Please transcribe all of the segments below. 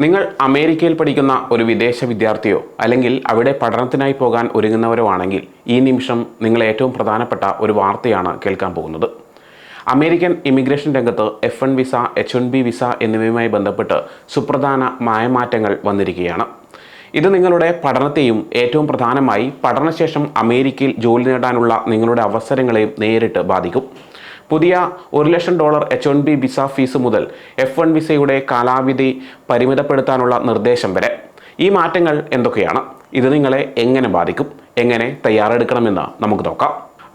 നിങ്ങൾ അമേരിക്കയിൽ പഠിക്കുന്ന ഒരു വിദേശ വിദ്യാർത്ഥിയോ അല്ലെങ്കിൽ അവിടെ പഠനത്തിനായി പോകാൻ ഒരുങ്ങുന്നവരോ ആണെങ്കിൽ ഈ നിമിഷം നിങ്ങൾ ഏറ്റവും പ്രധാനപ്പെട്ട ഒരു വാർത്തയാണ് കേൾക്കാൻ പോകുന്നത്. അമേരിക്കൻ ഇമിഗ്രേഷൻ രംഗത്ത് F N visa H N B visa എന്നിവയുമായി ബന്ധപ്പെട്ട് സുപ്രധാന മായമാറ്റങ്ങൾ വന്നിരിക്കുകയാണ്. ഇത് നിങ്ങളുടെ പഠനത്തെയും ഏറ്റവും പ്രധാനമായി പഠനശേഷം അമേരിക്കയിൽ ജോലി നേടാനുള്ള നിങ്ങളുടെ അവസരങ്ങളെയും നേരിട്ട് ബാധിക്കും. പുതിയ ഒരു ലക്ഷം dollar H one B visa fees മുതൽ എഫ് വൺ വിസയുടെ കാലാവധി പരിമിതപ്പെടുത്താനുള്ള നിർദ്ദേശം വരെ. ഈ മാറ്റങ്ങൾ എന്തൊക്കെയാണ്? ഇത് നിങ്ങളെ എങ്ങനെ ബാധിക്കും? എങ്ങനെ തയ്യാറെടുക്കണമെന്ന് നമുക്ക് നോക്കാം.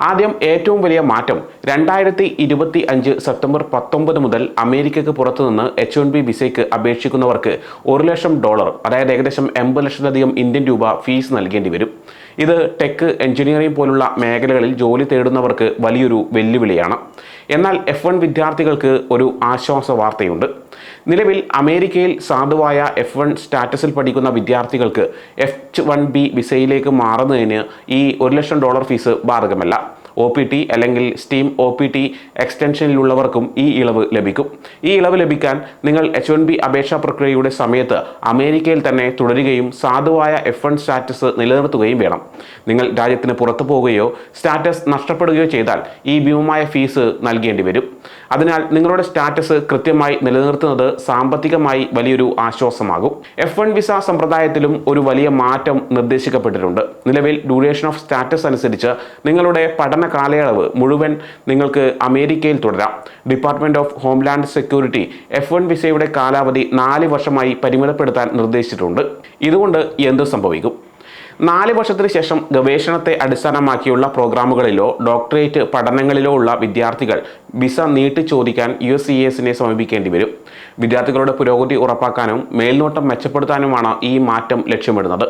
ആദ്യം ഏറ്റവും വലിയ മാറ്റം രണ്ടായിരത്തി ഇരുപത്തി അഞ്ച് സെപ്റ്റംബർ പത്തൊമ്പത് മുതൽ അമേരിക്കയ്ക്ക് പുറത്തുനിന്ന് എച്ച് വൺ ബി വിസയ്ക്ക് അപേക്ഷിക്കുന്നവർക്ക് ഒരു ലക്ഷം ഡോളർ അതായത് ഏകദേശം എൺപത് ലക്ഷത്തിലധികം ഇന്ത്യൻ രൂപ ഫീസ് നൽകേണ്ടി വരും. ഇത് ടെക് എഞ്ചിനീയറിംഗ് പോലുള്ള മേഖലകളിൽ ജോലി തേടുന്നവർക്ക് വലിയൊരു വെല്ലുവിളിയാണ്. എന്നാൽ എഫ് വൺ വിദ്യാർത്ഥികൾക്ക് ഒരു ആശ്വാസ വാർത്തയുണ്ട്. നിലവിൽ അമേരിക്കയിൽ സാധുവായ എഫ് വൺ സ്റ്റാറ്റസിൽ പഠിക്കുന്ന വിദ്യാർത്ഥികൾക്ക് എഫ് വൺ ബി വിസയിലേക്ക് മാറുന്നതിന് ഈ ഒരു ലക്ഷം ഡോളർ ഫീസ് ബാധകമല്ല. ഒ പി ടി അല്ലെങ്കിൽ സ്റ്റീം ഒ പി ടി എക്സ്റ്റൻഷനിലുള്ളവർക്കും ഈ ഇളവ് ലഭിക്കും. ഈ ഇളവ് ലഭിക്കാൻ നിങ്ങൾ എച്ച് വൺ ബി അപേക്ഷാ പ്രക്രിയയുടെ സമയത്ത് അമേരിക്കയിൽ തന്നെ തുടരുകയും സാധുവായ എഫ് വൺ സ്റ്റാറ്റസ് നിലനിർത്തുകയും വേണം. നിങ്ങൾ രാജ്യത്തിന് പുറത്തു പോവുകയോ സ്റ്റാറ്റസ് നഷ്ടപ്പെടുകയോ ചെയ്താൽ ഈ ഭീമമായ ഫീസ് നൽകേണ്ടി വരും. അതിനാൽ നിങ്ങളുടെ സ്റ്റാറ്റസ് കൃത്യമായി നിലനിർത്തുന്നത് സാമ്പത്തികമായി വലിയൊരു ആശ്വാസമാകും. എഫ് വൺ വിസ സമ്പ്രദായത്തിലും ഒരു വലിയ മാറ്റം നിർദ്ദേശിക്കപ്പെട്ടിട്ടുണ്ട്. നിലവിൽ ഡ്യൂറേഷൻ ഓഫ് സ്റ്റാറ്റസ് അനുസരിച്ച് നിങ്ങളുടെ പഠന കാലയളവ് മുഴുവൻ നിങ്ങൾക്ക് അമേരിക്കയിൽ തുടരാം. Department of homeland security F one വിസയുടെ കാലാവധി നാല് വർഷമായി പരിമിതപ്പെടുത്താൻ നിർദ്ദേശിച്ചിട്ടുണ്ട്. ഇതുകൊണ്ട് എന്ത് സംഭവിക്കും? നാല് വർഷത്തിന് ശേഷം ഗവേഷണത്തെ അടിസ്ഥാനമാക്കിയുള്ള പ്രോഗ്രാമുകളിലോ ഡോക്ടറേറ്റ് പഠനങ്ങളിലോ ഉള്ള വിദ്യാർത്ഥികൾ വിസ നീട്ടി ചോദിക്കാൻ യു എസ് സി എസിനെ സമീപിക്കേണ്ടി വരും. വിദ്യാർത്ഥികളുടെ പുരോഗതി ഉറപ്പാക്കാനും മേൽനോട്ടം മെച്ചപ്പെടുത്താനുമാണ് ഈ മാറ്റം ലക്ഷ്യമിടുന്നത്.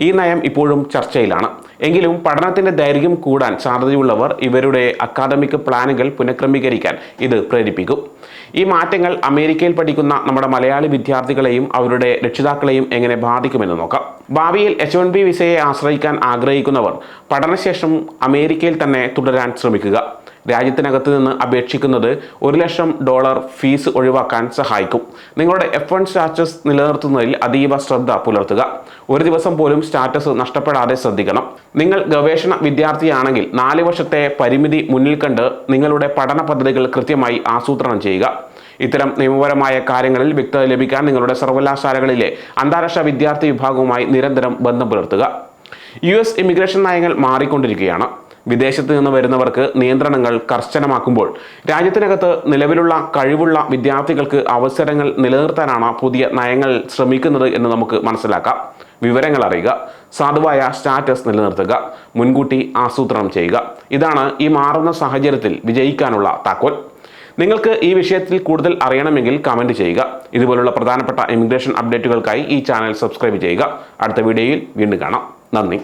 ഈ നയം ഇപ്പോഴും ചർച്ചയിലാണ്. എങ്കിലും പഠനത്തിന്റെ ദൈർഘ്യം കൂടാൻ സാധ്യതയുള്ളവർ ഇവരുടെ അക്കാദമിക് പ്ലാനുകൾ പുനഃക്രമീകരിക്കാൻ ഇത് പ്രേരിപ്പിക്കും. ഈ മാറ്റങ്ങൾ അമേരിക്കയിൽ പഠിക്കുന്ന നമ്മുടെ മലയാളി വിദ്യാർത്ഥികളെയും അവരുടെ രക്ഷിതാക്കളെയും എങ്ങനെ ബാധിക്കുമെന്ന് നോക്കാം. ഭാവിയിൽ എച്ച് വൺ ബി വിസയെ ആശ്രയിക്കാൻ ആഗ്രഹിക്കുന്നവർ പഠനശേഷം അമേരിക്കയിൽ തന്നെ തുടരാൻ ശ്രമിക്കുക. രാജ്യത്തിനകത്ത് നിന്ന് അപേക്ഷിക്കുന്നത് ഒരു ലക്ഷം ഡോളർ ഫീസ് ഒഴിവാക്കാൻ സഹായിക്കും. നിങ്ങളുടെ എഫ് വൺ സ്റ്റാറ്റസ് നിലനിർത്തുന്നതിൽ അതീവ ശ്രദ്ധ പുലർത്തുക. ഒരു ദിവസം പോലും സ്റ്റാറ്റസ് നഷ്ടപ്പെടാതെ ശ്രദ്ധിക്കണം. നിങ്ങൾ ഗവേഷണ വിദ്യാർത്ഥിയാണെങ്കിൽ നാല് വർഷത്തെ പരിമിതി മുന്നിൽ കണ്ട് നിങ്ങളുടെ പഠന പദ്ധതികൾ കൃത്യമായി ആസൂത്രണം ചെയ്യുക. ഇത്തരം നിയമപരമായ കാര്യങ്ങളിൽ വ്യക്തത ലഭിക്കാൻ നിങ്ങളുടെ സർവകലാശാലകളിലെ അന്താരാഷ്ട്ര വിദ്യാർത്ഥി വിഭാഗവുമായി നിരന്തരം ബന്ധം പുലർത്തുക. യു എസ് ഇമിഗ്രേഷൻ നയങ്ങൾ മാറിക്കൊണ്ടിരിക്കുകയാണ്. വിദേശത്ത് നിന്ന് വരുന്നവർക്ക് നിയന്ത്രണങ്ങൾ കർശനമാക്കുമ്പോൾ രാജ്യത്തിനകത്ത് നിലവിലുള്ള കഴിവുള്ള വിദ്യാർത്ഥികൾക്ക് അവസരങ്ങൾ നിലനിർത്താനാണ് പുതിയ നയങ്ങൾ ശ്രമിക്കുന്നത് എന്ന് നമുക്ക് മനസ്സിലാക്കാം. വിവരങ്ങൾ അറിയുക. സാധുവായ സ്റ്റാറ്റസ് നിലനിർത്തുക. മുൻകൂട്ടി ആസൂത്രണം ചെയ്യുക. ഇതാണ് ഈ മാറുന്ന സാഹചര്യത്തിൽ വിജയിക്കാനുള്ള താക്കോൽ. നിങ്ങൾക്ക് ഈ വിഷയത്തിൽ കൂടുതൽ അറിയണമെങ്കിൽ കമന്റ് ചെയ്യുക. ഇതുപോലുള്ള പ്രധാനപ്പെട്ട ഇമിഗ്രേഷൻ അപ്ഡേറ്റുകൾക്കായി ഈ ചാനൽ സബ്സ്ക്രൈബ് ചെയ്യുക. അടുത്ത വീഡിയോയിൽ വീണ്ടും കാണാം. നന്ദി.